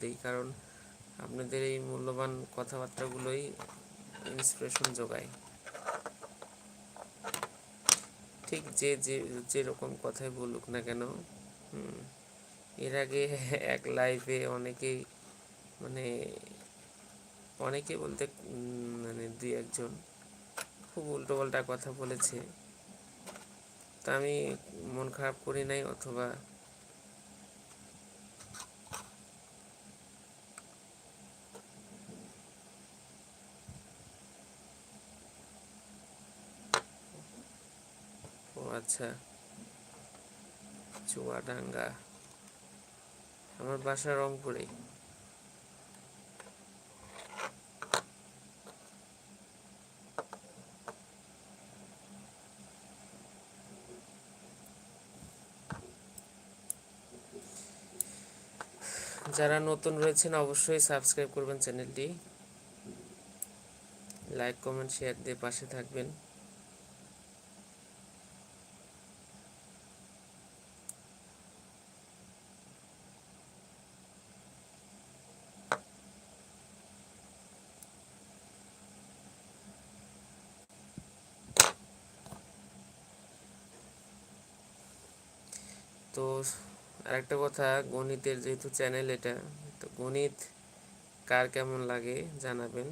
দিই কারণ আপনাদের এই মূল্যবান কথাবার্তাগুলোই ইন্সপিরেশন যোগায়। ঠিক যে যে, যেরকম কথাই বলুক না কেন এর আগে এক লাইভে অনেকেই মানে অনেকে বলতে মানে দুই একজন খুব উল্টোপাল্টা কথা বলেছে। তা আমি মন খারাপ করি নাই, অথবা ও আচ্ছা। চুয়াডাঙ্গা। আমার বাসা রংপুরে যারা নতুন রয়েছেন, অবশ্যই সাবস্ক্রাইব করবেন চ্যানেলটি। লাইক, কমেন্ট, শেয়ার দিয়ে পাশে থাকবেন। তো আরেকটা কথা, গণিতের যেহেতু চ্যানেল এটা, তো গণিত কার কেমন লাগে জানাবেন।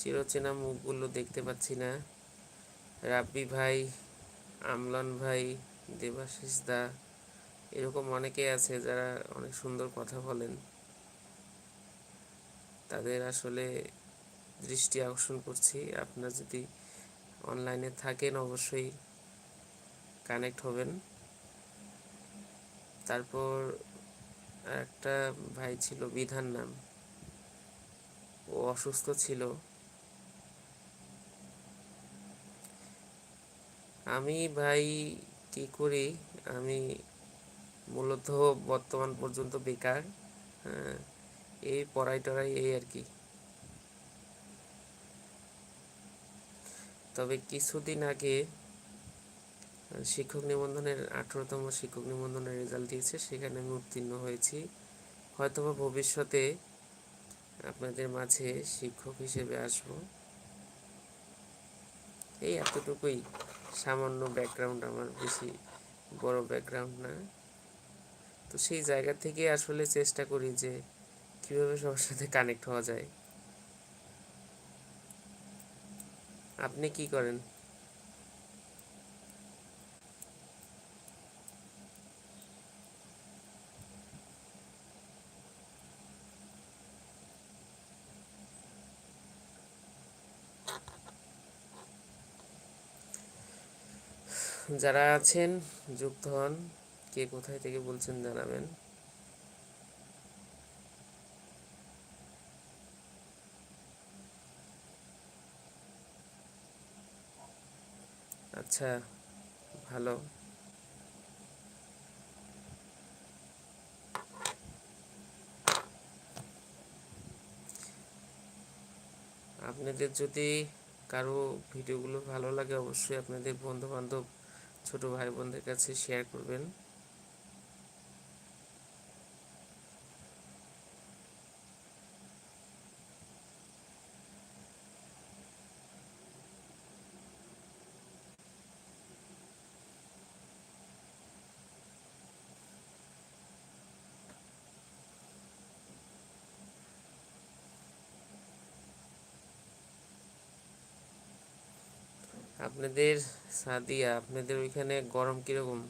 চিরচেনা মুখগুলো দেখতে পাচ্ছি না। রাব্বি ভাই, আমলান ভাই, দেবাশিস দা এরকম অনেকেই আছে যারা অনেক সুন্দর কথা বলেন। তাদের আসলে দৃষ্টি আকর্ষণ করছি। আপনারা যদি অনলাইনে থাকেন অবশ্যই কানেক্ট হবেন। তারপর একটা ভাই ছিল বিধান নাম। ও অসুস্থ ছিল। আমি ভাই কি করি? আমি মূলত বর্তমান পর্যন্ত বেকার হ্যাঁ এই পড়াই টড়াই এই আর কি। তবে কিছুদিন আগে শিক্ষক নিবন্ধনের, আঠারোতম শিক্ষক নিবন্ধনের রেজাল্ট দিয়েছে, সেখানে আমি উত্তীর্ণ হয়েছি। হয়তোবা ভবিষ্যতে আপনাদের মাঝে শিক্ষক হিসেবে আসব। এই এতটুকুই। সামান্য ব্যাকগ্রাউন্ড আমার, বেশি বড় ব্যাকগ্রাউন্ড না। তো সেই জায়গা থেকে আসলে চেষ্টা করি যে কীভাবে সবার সাথে কানেক্ট হওয়া যায়। আপনি কি করেন? যারা আছেন, যুক্ত হন। কে কোথায় থেকে বলছেন জানাবেন। আচ্ছা ভালো। আপনাদের যদি কারও ভিডিওগুলো ভালো লাগে, অবশ্যই আপনাদের বন্ধু বান্ধব ছোট ভাই বোনদের কাছে শেয়ার করবেন। আপনাদের সাদিয়া আপনাদের ওইখানে গরম কীরকম?